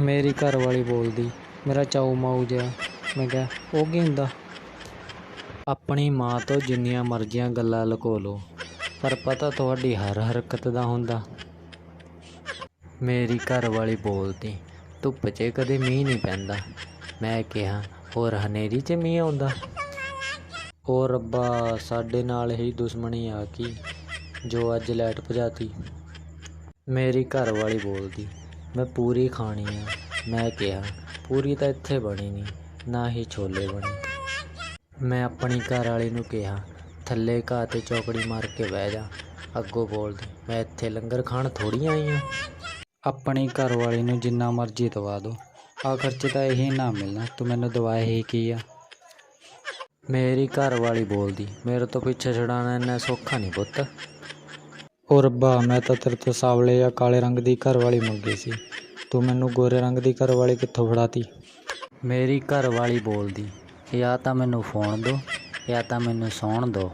ਮੇਰੀ ਘਰ ਵਾਲੀ ਬੋਲਦੀ, ਮੇਰਾ ਚਾਊ ਮਾਊ ਜਿਹਾ। ਮੈਂ ਕਿਹਾ, ਉਹ ਕੀ ਹੁੰਦਾ? ਆਪਣੀ ਮਾਂ ਤੋਂ ਜਿੰਨੀਆਂ ਮਰਜ਼ੀਆਂ ਗੱਲਾਂ ਲੁਕੋ ਲਓ, ਪਰ ਪਤਾ ਤੁਹਾਡੀ ਹਰ ਹਰਕਤ ਦਾ ਹੁੰਦਾ। ਮੇਰੀ ਘਰ ਵਾਲੀ ਬੋਲਦੀ, ਧੁੱਪ 'ਚ ਕਦੇ ਮੀਂਹ ਨਹੀਂ ਪੈਂਦਾ। ਮੈਂ ਕਿਹਾ, ਹੋਰ ਹਨੇਰੀ 'ਚ ਮੀਂਹ ਆਉਂਦਾ? ਉਹ ਰੱਬਾ, ਸਾਡੇ ਨਾਲ ਹੀ ਦੁਸ਼ਮਣੀ ਆ ਗਈ ਜੋ ਅੱਜ ਲੈਟ ਭਜਾਤੀ। ਮੇਰੀ ਘਰ ਵਾਲੀ ਬੋਲਦੀ ਮੈਂ ਪੂਰੀ ਖਾਣੀ ਆ। ਮੈਂ ਕਿਹਾ ਪੂਰੀ ਤਾਂ ਇੱਥੇ ਬਣੀ ਨਹੀਂ ਨਾ ਹੀ ਛੋਲੇ ਬਣੇ। ਮੈਂ ਆਪਣੀ ਘਰ ਵਾਲੀ ਨੂੰ ਕਿਹਾ ਥੱਲੇ ਘਾਹ ਤੇ ਚੌਕੜੀ ਮਾਰ ਕੇ ਬਹਿ ਜਾ। ਅੱਗੋਂ ਬੋਲਦੀ ਮੈਂ ਇੱਥੇ ਲੰਗਰ ਖਾਣ ਥੋੜੀ ਆਈ ਹਾਂ ਆਪਣੀ ਘਰ ਵਾਲੀ ਨੂੰ ਜਿੰਨਾ ਮਰਜ਼ੀ ਦਵਾ ਦਿਓ ਆਖਰ 'ਚ ਤਾਂ ਇਹੀ ਨਾ ਮਿਲਣਾ ਤੂੰ ਮੈਨੂੰ ਦਵਾਇਆ ਹੀ ਕੀ ਆ? ਮੇਰੀ ਘਰ ਵਾਲੀ ਬੋਲਦੀ ਮੇਰੇ ਤੋਂ ਪਿੱਛੇ ਛਡਾਣਾ ਇੰਨਾ ਸੌਖਾ ਨਹੀਂ ਪੁੱਤ। ਉਹ ਰੱਬਾ, ਮੈਂ ਤਾਂ ਤੇਰੇ ਤੋਂ ਸਾਵਲੇ ਜਾਂ ਕਾਲੇ ਰੰਗ ਦੀ ਘਰਵਾਲੀ ਮੰਗੀ ਸੀ। ਤੂੰ ਮੈਨੂੰ ਗੋਰੇ ਰੰਗ ਦੀ ਘਰਵਾਲੀ ਕਿੱਥੋਂ ਫੜਾਤੀ? ਮੇਰੀ ਘਰਵਾਲੀ ਬੋਲਦੀ, ਜਾਂ ਤਾਂ ਮੈਨੂੰ ਫੋਨ ਦਿਓ ਜਾਂ ਤਾਂ ਮੈਨੂੰ ਸੌਣ ਦਿਓ